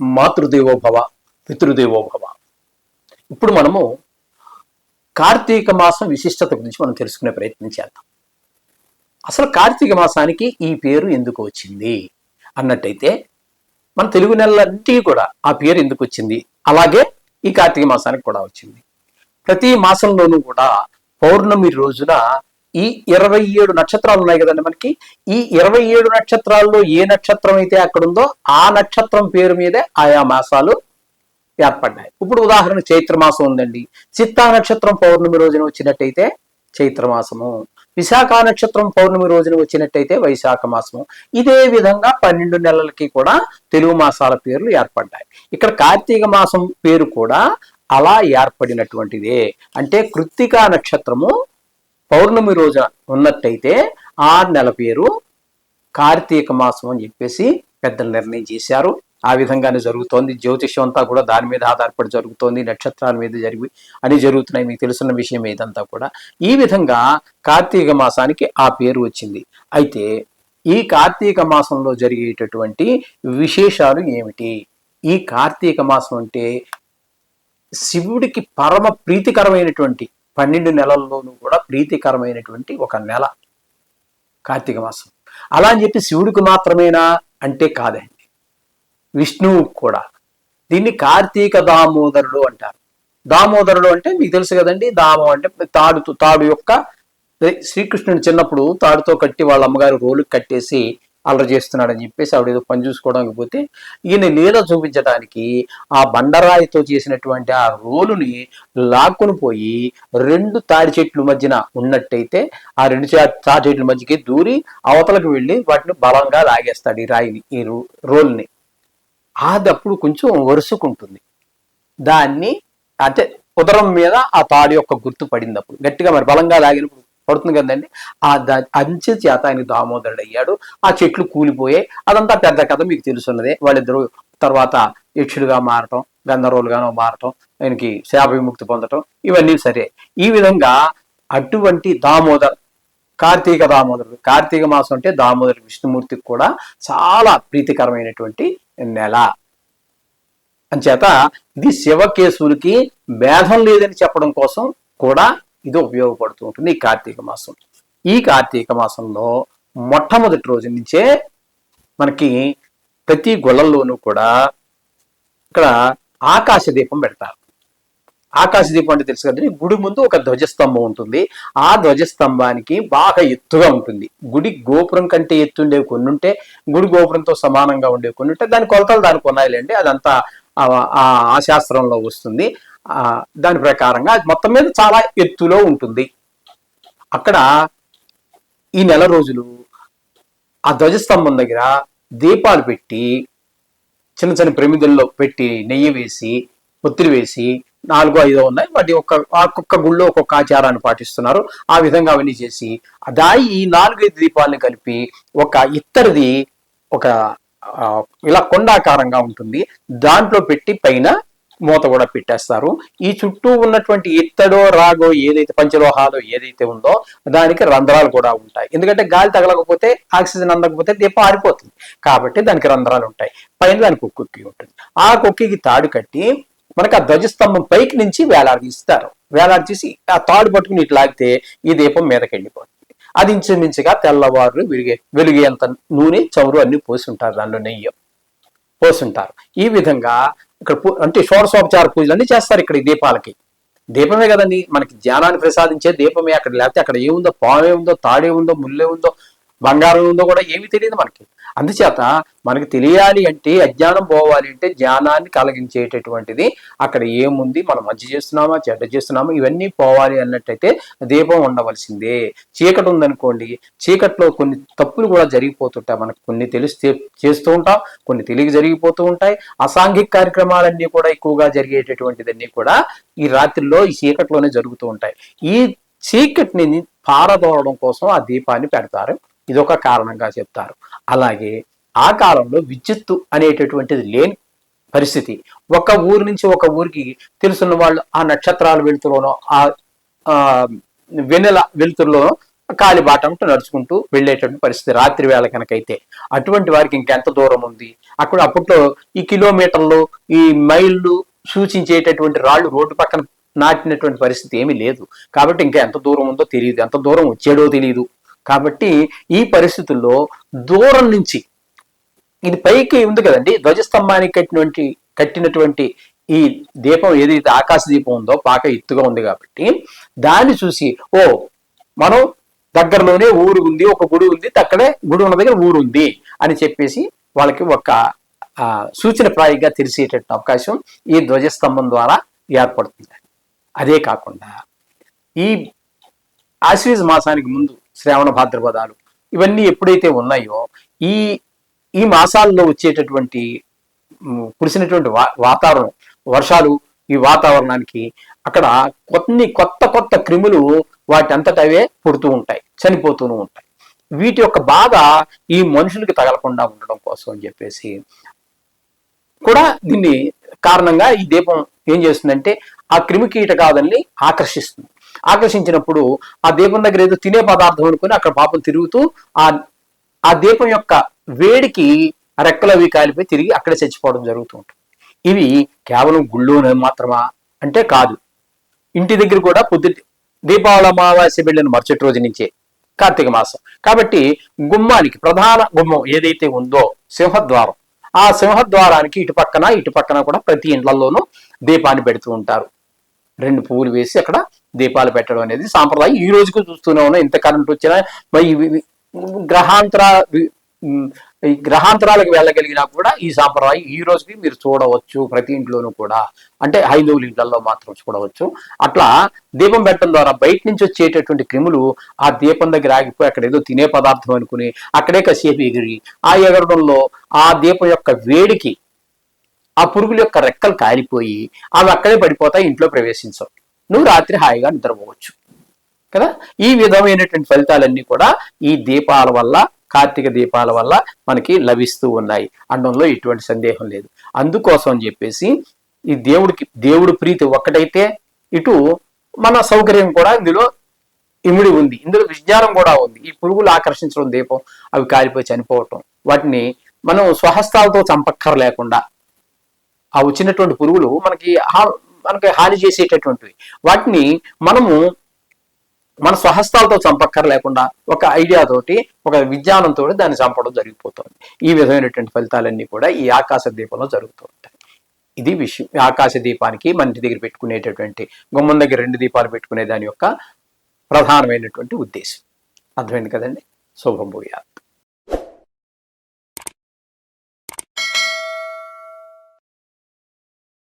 మాతృదేవోభవ పితృదేవోభవ. ఇప్పుడు మనము కార్తీక మాసం విశిష్టత గురించి మనం తెలుసుకునే ప్రయత్నం చేద్దాం. అసలు కార్తీక మాసానికి ఈ పేరు ఎందుకు వచ్చింది? అన్నట్టయితే మన తెలుగు నెలలన్నిటికీ కూడా ఆ పేరు ఎందుకు వచ్చింది? అలాగే ఈ కార్తీక మాసానికి కూడా వచ్చింది. ప్రతి మాసంలోనూ కూడా పౌర్ణమి రోజున ఈ ఇరవై ఏడు నక్షత్రాలు ఉన్నాయి కదండి మనకి. ఈ ఇరవై ఏడు నక్షత్రాల్లో ఏ నక్షత్రం అయితే అక్కడ ఉందో ఆ నక్షత్రం పేరు మీదే ఆయా మాసాలు ఏర్పడ్డాయి. ఇప్పుడు ఉదాహరణ చైత్రమాసం ఉందండి. చిత్తా నక్షత్రం పౌర్ణమి రోజున వచ్చినట్టయితే చైత్రమాసము. విశాఖ నక్షత్రం పౌర్ణమి రోజున వచ్చినట్టయితే వైశాఖ మాసము. ఇదే విధంగా పన్నెండు నెలలకి కూడా తెలుగు మాసాల పేర్లు ఏర్పడ్డాయి. ఇక్కడ కార్తీక మాసం పేరు కూడా అలా ఏర్పడినటువంటిదే. అంటే కృత్తికా నక్షత్రము పౌర్ణమి రోజున ఉన్నట్టయితే ఆ నెల పేరు కార్తీక మాసం అని చెప్పేసి పెద్దలు నిర్ణయం చేశారు. ఆ విధంగానే జరుగుతోంది. జ్యోతిష్యం అంతా కూడా దాని మీద ఆధారపడి జరుగుతోంది. నక్షత్రాల మీద జరిగి అని జరుగుతున్నాయి. మీకు తెలుసున్న విషయం ఇదంతా కూడా. ఈ విధంగా కార్తీక మాసానికి ఆ పేరు వచ్చింది. అయితే ఈ కార్తీక మాసంలో జరిగేటటువంటి విశేషాలు ఏమిటి? ఈ కార్తీక మాసం అంటే శివుడికి పరమ ప్రీతికరమైనటువంటి పన్నెండు నెలల్లోనూ కూడా ప్రీతికరమైనటువంటి ఒక నెల. కార్తీక మాసం. అలా అని చెప్పి శివుడికి మాత్రమేనా? అంటే కాదండి. విష్ణువు కూడా. దీన్ని కార్తీక దామోదరుడు అంటారు. దామోదరుడు అంటే మీకు తెలుసు కదండి దామం అంటే తాడు తాడు యొక్క శ్రీకృష్ణుని శ్రీకృష్ణుడు చిన్నప్పుడు తాడుతో కట్టి వాళ్ళ అమ్మగారు రోలు కట్టేసి అల్లరి చేస్తున్నాడని చెప్పేసి ఆవిడ ఏదో పని చూసుకోవడానికి పోతే ఈయన లీల చూపించడానికి ఆ బండరాయితో చేసినటువంటి ఆ రోలుని లాక్కుని పోయి రెండు తాడి చెట్లు మధ్యన ఉన్నట్టయితే ఆ రెండు తాడి చెట్ల మధ్యకి దూరి అవతలకు వెళ్ళి వాటిని బలంగా లాగేస్తాడు ఈ రాయిని ఈ రో- రోల్ని. అది అప్పుడు కొంచెం వరుసుకుంటుంది. దాన్ని అంటే ఉదరం మీద ఆ తాడి యొక్క గుర్తు పడింది అప్పుడు. గట్టిగా మరి బలంగా లాగినప్పుడు పడుతుంది కదండి. ఆ ద అంచె చేత ఆయన దామోదరుడు అయ్యాడు ఆ చెట్లు కూలిపోయాయి. అదంతా పెద్ద కథ మీకు తెలుసున్నదే. వాళ్ళిద్దరూ తర్వాత యక్షులుగా మారటం గంధర్వులుగానో మారటం ఆయనకి శాప విముక్తి పొందటం ఇవన్నీ సరే. ఈ విధంగా అటువంటి దామోదర్ కార్తీక దామోదరుడు కార్తీక మాసం అంటే దామోదరు విష్ణుమూర్తికి కూడా చాలా ప్రీతికరమైనటువంటి నెల. అంచేత ఇది శివకేశవులకి భేదం లేదని చెప్పడం కోసం కూడా ఇది ఉపయోగపడుతూ ఉంటుంది ఈ కార్తీక మాసం. ఈ కార్తీక మాసంలో మొట్టమొదటి రోజు నుంచే మనకి ప్రతి గొల్లల్లోనూ కూడా ఇక్కడ ఆకాశ దీపం పెడతారు. ఆకాశ దీపం అంటే తెలుసు కదండి? గుడి ముందు ఒక ధ్వజస్తంభం ఉంటుంది. ఆ ధ్వజస్తంభానికి బాగా ఎత్తుగా ఉంటుంది. గుడి గోపురం కంటే ఎత్తుండేవి కొన్ని ఉంటే గుడి గోపురంతో సమానంగా ఉండేవి కొన్ని ఉంటే దాని కొలతలు దానికి ఉన్నాయిలేండి. అదంతా ఆ శాస్త్రంలో వస్తుంది. దాని ప్రకారంగా అది మొత్తం మీద చాలా ఎత్తులో ఉంటుంది. అక్కడ ఈ నెల రోజులు ఆ ధ్వజస్తంభం దగ్గర దీపాలు పెట్టి చిన్న చిన్న ప్రమిదల్లో పెట్టి నెయ్యి వేసి ఒత్తిడి వేసి నాలుగో ఐదో ఉన్నాయి. వాటి ఒక్క ఒక్కొక్క గుళ్ళో ఒక్కొక్క ఆచారాన్ని పాటిస్తున్నారు. ఆ విధంగా అవన్నీ చేసి దాయి ఈ నాలుగైదు దీపాలను కలిపి ఒక ఇత్తడిది ఒక ఇలా కొండాకారంగా ఉంటుంది. దాంట్లో పెట్టి పైన మూత కూడా పెట్టేస్తారు. ఈ చుట్టూ ఉన్నటువంటి ఇత్తడో రాగో ఏదైతే పంచలోహాలో ఏదైతే ఉందో దానికి రంధ్రాలు కూడా ఉంటాయి. ఎందుకంటే గాలి తగలకపోతే ఆక్సిజన్ అందకపోతే దీపం ఆరిపోతుంది. కాబట్టి దానికి రంధ్రాలు ఉంటాయి. పైన దానికి కుక్కి ఉంటుంది. ఆ కుక్కికి తాడు కట్టి మనకి ఆ ధ్వజస్తంభం పైకి నుంచి వేలాడదీస్తారు. వేలాడదీసి ఆ తాడు పట్టుకుని ఇట్లా లాగితే ఈ దీపం మీదకి వెళ్ళిపోతుంది. అది ఇంచుమించుగా తెల్లవారు విరిగే వెలిగేంత నూనె చమురు అన్ని పోసి ఉంటారు. దానిలో నెయ్యి పోసుంటారు ఈ విధంగా ఇక్కడ పూ- అంటే షోడశోపచార పూజలు అన్ని చేస్తారు ఇక్కడ ఈ దీపాలకి. దీపమే కదండి మనకి జ్ఞానాన్ని ప్రసాదించే దీపమే అక్కడ. లేకపోతే అక్కడ ఏముందో పావే ఉందో తాడే ఉందో ముల్లే ఉందో బంగారం ఉందో కూడా ఏమీ తెలియదు మనకి. అందుచేత మనకి తెలియాలి అంటే అజ్ఞానం పోవాలి అంటే జ్ఞానాన్ని కలిగించేటటువంటిది అక్కడ ఏముంది? మనం మంచి చేస్తున్నామా? చెడ్డ చేస్తున్నామా? ఇవన్నీ పోవాలి అన్నట్టయితే దీపం ఉండవలసిందే. చీకటి ఉందనుకోండి చీకట్లో కొన్ని తప్పులు కూడా జరిగిపోతుంటాయి. మనకు కొన్ని తెలిసి చేస్తూ ఉంటాం కొన్ని తెలియ జరిగిపోతూ ఉంటాయి. అసాంఘిక కార్యక్రమాలన్నీ కూడా ఎక్కువగా జరిగేటటువంటిదన్నీ కూడా ఈ రాత్రిలో ఈ చీకట్లోనే జరుగుతూ ఉంటాయి. ఈ చీకటిని పారదోలడం కోసం ఆ దీపాన్ని పెడతారు. ఇదొక కారణంగా చెప్తారు. అలాగే ఆ కాలంలో విద్యుత్తు అనేటటువంటిది లేని పరిస్థితి. ఒక ఊరి నుంచి ఒక ఊరికి తెలుసున్న వాళ్ళు ఆ నక్షత్రాల వెలుతులోనో ఆ వెన్నెల వెలుతురులోనో కాలిబాటంతో నడుచుకుంటూ వెళ్ళేటటువంటి పరిస్థితి రాత్రి వేళ కనుకైతే. అటువంటి వారికి ఇంకెంత దూరం ఉంది? అక్కడ అప్పట్లో ఈ కిలోమీటర్లు ఈ మైళ్ళు సూచించేటటువంటి రాళ్ళు రోడ్డు పక్కన నాటినటువంటి పరిస్థితి ఏమీ లేదు. కాబట్టి ఇంకా ఎంత దూరం ఉందో తెలియదు. ఎంత దూరం వచ్చాడో తెలియదు. కాబట్టి ఈ పరిస్థితుల్లో దూరం నుంచి ఇది పైకి ఉంది కదండి. ధ్వజస్తంభానికి కట్టినటువంటి కట్టినటువంటి ఈ దీపం ఏదైతే ఆకాశ దీపం ఉందో పాక ఎత్తుగా ఉంది కాబట్టి దాన్ని చూసి ఓ మనం దగ్గరలోనే ఊరు ఉంది ఒక గుడి ఉంది అక్కడే గుడి ఉన్న దగ్గర ఊరు ఉంది అని చెప్పేసి వాళ్ళకి ఒక సూచన ప్రాయంగా తెలిసేటట్టు అవకాశం ఈ ధ్వజస్తంభం ద్వారా ఏర్పడుతుంది. అదే కాకుండా ఈ ఆశ్వీజ మాసానికి ముందు శ్రావణ భాద్రపదాలు ఇవన్నీ ఎప్పుడైతే ఉన్నాయో ఈ ఈ మాసాల్లో వచ్చేటటువంటి కురిసినటువంటి వా వాతావరణం వర్షాలు ఈ వాతావరణానికి అక్కడ కొన్ని కొత్త కొత్త క్రిములు వాటి అంతటవే అవే పుడుతూ ఉంటాయి చనిపోతూనే ఉంటాయి. వీటి యొక్క బాధ ఈ మనుషులకి తగలకుండా ఉండడం కోసం అని చెప్పేసి కూడా దీన్ని కారణంగా ఈ దీపం ఏం చేస్తుందంటే ఆ క్రిమి కీటకాదుల్ని ఆకర్షిస్తుంది. ఆకర్షించినప్పుడు ఆ దీపం దగ్గర ఏదో తినే పదార్థం అనుకుని అక్కడ పాపం తిరుగుతూ ఆ ఆ దీపం యొక్క వేడికి రెక్కలు అవి కాలిపోయి తిరిగి అక్కడే చచ్చిపోవడం జరుగుతూ ఉంటుంది. ఇవి కేవలం గుళ్ళోనే మాత్రమా? అంటే కాదు. ఇంటి దగ్గర కూడా పొద్దు దీపావళి అమావాస్య వెళ్ళిన మరుసటి రోజు నుంచే కార్తీక మాసం. కాబట్టి గుమ్మానికి ప్రధాన గుమ్మం ఏదైతే ఉందో సింహద్వారం ఆ సింహద్వారానికి ఇటు పక్కన ఇటు పక్కన కూడా ప్రతి ఇండ్లలోనూ దీపాన్ని పెడుతూ ఉంటారు. రెండు పువ్వులు వేసి అక్కడ దీపాలు పెట్టడం అనేది సాంప్రదాయం. ఈ రోజుకు చూస్తూనే ఉన్నాం ఇంత కరెంట్ వచ్చినా మరి గ్రహాంతర ఈ గ్రహాంతరాలకు వెళ్ళగలిగినా కూడా ఈ సాంప్రదాయం ఈ రోజుకి మీరు చూడవచ్చు ప్రతి ఇంట్లోనూ కూడా. అంటే హైందవుల ఇళ్ళలో మాత్రం చూడవచ్చు. అట్లా దీపం పెట్టడం ద్వారా బయట నుంచి వచ్చేటటువంటి క్రిములు ఆ దీపం దగ్గర ఆగిపోయి అక్కడ ఏదో తినే పదార్థం అనుకుని అక్కడే కాసేపు ఎగిరి ఆ ఎగరడంలో ఆ దీపం యొక్క వేడికి ఆ పురుగుల యొక్క రెక్కలు కాలిపోయి అవి అక్కడే పడిపోతాయి ఇంట్లో ప్రవేశించవు. నువ్వు రాత్రి హాయిగా నిద్రపోవచ్చు. కదా? ఈ విధమైనటువంటి ఫలితాలన్నీ కూడా ఈ దీపాల వల్ల కార్తీక దీపాల వల్ల మనకి లభిస్తూ ఉన్నాయి. అనడంలో ఎటువంటి సందేహం లేదు. అందుకోసం అని చెప్పేసి ఈ దేవుడికి దేవుడి ప్రీతి ఒక్కటైతే ఇటు మన సౌకర్యం కూడా ఇందులో ఇమిడి ఉంది. ఇందులో విజ్ఞానం కూడా ఉంది. ఈ పురుగులు ఆకర్షించడం దీపం అవి కాలిపోయి చనిపోవటం. వాటిని మనం స్వహస్తాలతో చంపక్కర లేకుండా ఆ వచ్చినటువంటి పురుగులు మనకి మనకి హాని చేసేటటువంటివి. వాటిని మనము మన స్వహస్తాలతో చంపక్కర లేకుండా ఒక ఐడియా తోటి ఒక విజ్ఞానంతో దాన్ని చంపడం జరిగిపోతుంది. ఈ విధమైనటువంటి ఫలితాలన్నీ కూడా ఈ ఆకాశ దీపంలో జరుగుతూ ఉంటాయి. ఇది విషయం. ఆకాశ దీపానికి మన ఇంటి దగ్గర పెట్టుకునేటటువంటి గుమ్మం దగ్గర రెండు దీపాలు పెట్టుకునే దాని యొక్క ప్రధానమైనటువంటి ఉద్దేశం. అర్థమైంది కదండి? శుభం భూయాలు